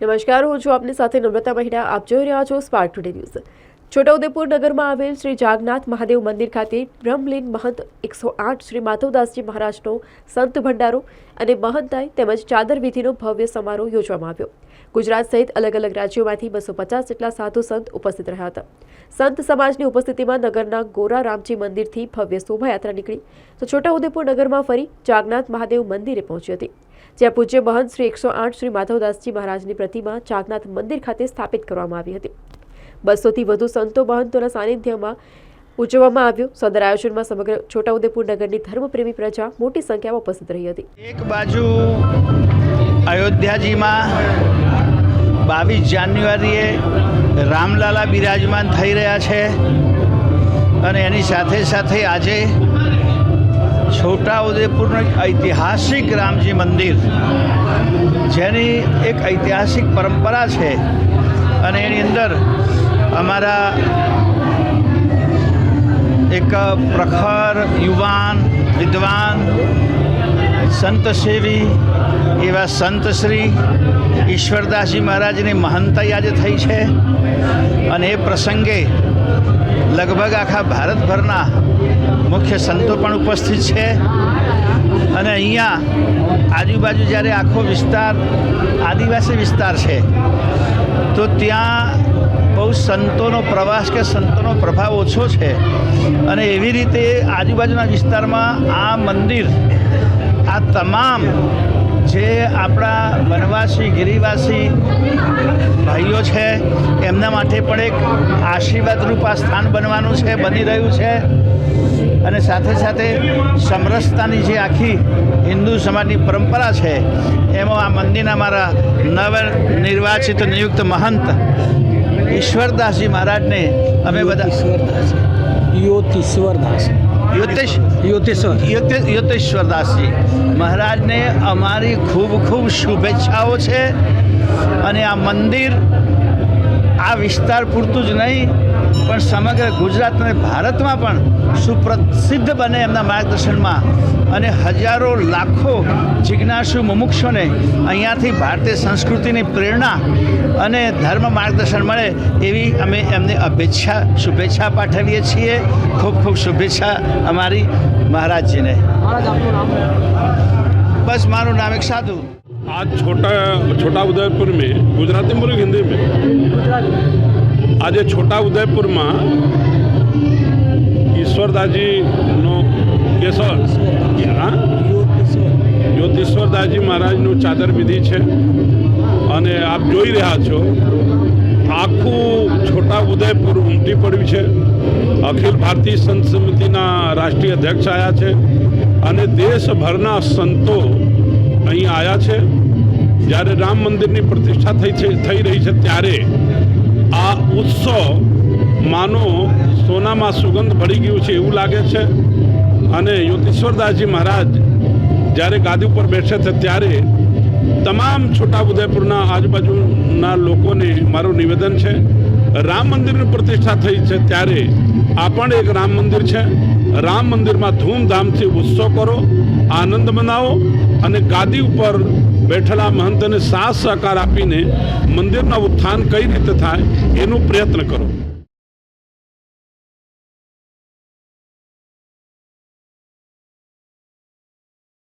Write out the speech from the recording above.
નમસ્કાર હું છું આપની સાથે નમ્રતા મહિડા આપ જોઈ રહ્યા છો સ્પાર્ક ટુડે ન્યૂઝ છોટાઉદેપુર નગરમાં આવેલ શ્રી જાગનાથ મહાદેવ મંદિર ખાતે બ્રહ્મલીન મહંત એકસો આઠ શ્રી માધવદાસજી મહારાજનો સંત ભંડારો અને મહંતાઈ તેમજ ચાદર વિધિનો ભવ્ય સમારોહ યોજવામાં આવ્યો. ગુજરાત સહિત અલગ અલગ રાજ્યોમાંથી બસો પચાસ જેટલા સાધુ સંત ઉપસ્થિત રહ્યા હતા. સંત સમાજની ઉપસ્થિતિમાં નગરના ગોરા રામજી મંદિરથી ભવ્ય શોભાયાત્રા નીકળી તો છોટાઉદેપુર નગરમાં ફરી જાગનાથ મહાદેવ મંદિરે પહોંચી હતી. જ્યાં પૂજ્ય મહંત શ્રી એકસો આઠ શ્રી માધવદાસજી મહારાજની પ્રતિમા જાગનાથ મંદિર ખાતે સ્થાપિત કરવામાં આવી હતી. બસોથી વધુ સંતો મહંતોના સાનિધ્યમાં ઉજવવામાં આવ્યો. સદર આયોજનમાં સમગ્ર છોટાઉદેપુર નગરની ધર્મપ્રેમી પ્રજા મોટી સંખ્યામાં ઉપસ્થિત રહી હતી. એક બાજુ અયોધ્યાજીમાં બાવીસ જાન્યુઆરીએ રામલાલા બિરાજમાન થઈ રહ્યા છે અને એની સાથે સાથે આજે છોટાઉદેપુરનું એક ઐતિહાસિક રામજી મંદિર, જેની એક ઐતિહાસિક પરંપરા છે અને એની અંદર અમારા એક પ્રખર યુવાન, વિદ્વાન, સંતસેવી એવા સંતશ્રી ઈશ્વરદાસજી મહારાજની મહંતાઈ આજે થઈ છે. અને એ પ્રસંગે લગભગ આખા ભારતભરના મુખ્ય સંતો પણ ઉપસ્થિત છે. અને અહીંયા આજુબાજુ જ્યારે આખો વિસ્તાર આદિવાસી વિસ્તાર છે, તો ત્યાં બહુ સંતોનો પ્રવાસ કે સંતોનો પ્રભાવ ઓછો છે. અને એવી રીતે આજુબાજુના વિસ્તારમાં આ મંદિર, આ તમામ જે આપણા વનવાસી, ગિરિવાસી ભાઈઓ છે, એમના માટે પણ એક આશીર્વાદરૂપ આ સ્થાન બનવાનું છે, બની રહ્યું છે. અને સાથે સાથે સમરસતાની જે આખી હિન્દુ સમાજની પરંપરા છે એમાં આ મંદિરના મારા નવ નિર્વાચિત નિયુક્ત મહંત ઈશ્વરદાસજી મહારાજને અમે બધા ઈશ્વરદાસ યોતીશ્વરદાસ યોતેશ યોતેશ્વર યોતે- યોતેશ્વરદાસજી મહારાજને અમારી ખૂબ ખૂબ શુભેચ્છાઓ છે. અને આ મંદિર આ વિસ્તાર પૂરતું જ નહીં, પણ સમગ્ર ગુજરાત અને ભારતમાં પણ સુપ્રસિદ્ધ બને એમના માર્ગદર્શનમાં. અને હજારો લાખો જિજ્ઞાસુ મુમુક્ષોને અહીંયાથી ભારતીય સંસ્કૃતિની પ્રેરણા અને ધર્મ માર્ગદર્શન મળે એવી અમે એમને અભેચ્છા, શુભેચ્છા પાઠવીએ છીએ. ખૂબ ખૂબ શુભેચ્છા અમારી મહારાજજીને. બસ મારું નામ એક સાધુ. आज छोटा छोटा उदयपुर में गुजराती में बोलो हिंदी में આજે છોટા ઉદયપુરમાં ઈશ્વરદાસજીનો કેસર હા જ્યોતિશ્વરદાસજી મહારાજનું ચાદર વિધિ છે અને આપ જોઈ રહ્યા છો આખું છોટા ઉદયપુર ઉમટી પડ્યું છે અખિલ ભારતીય સંત સમિતિના રાષ્ટ્રીય અધ્યક્ષ આવ્યા છે અને દેશભરના સંતો અહીં આવ્યા છે. જ્યારે રામ મંદિરની પ્રતિષ્ઠા થઈ છે, થઈ રહી છે ત્યારે આ ઉત્સવ માનો સોનામાં સુગંધ ભળી ગયું છે એવું લાગે છે. અને યોગેશ્વરદાસજી મહારાજ જ્યારે ગાદી ઉપર બેસે છે ત્યારે તમામ છોટાઉદેપુરના આજુબાજુના લોકોને મારું નિવેદન છે, રામ મંદિરની પ્રતિષ્ઠા થઈ છે ત્યારે આ પણ એક રામ મંદિર છે. રામ મંદિરમાં ધૂમધામથી ઉત્સવ કરો, આનંદ મનાવો અને ગાદી ઉપર બેઠેલા મહંતને સાથ સહકાર આપીને મંદિરના ઉત્થાન કઈ રીતે થાય એનો પ્રયત્ન કરો.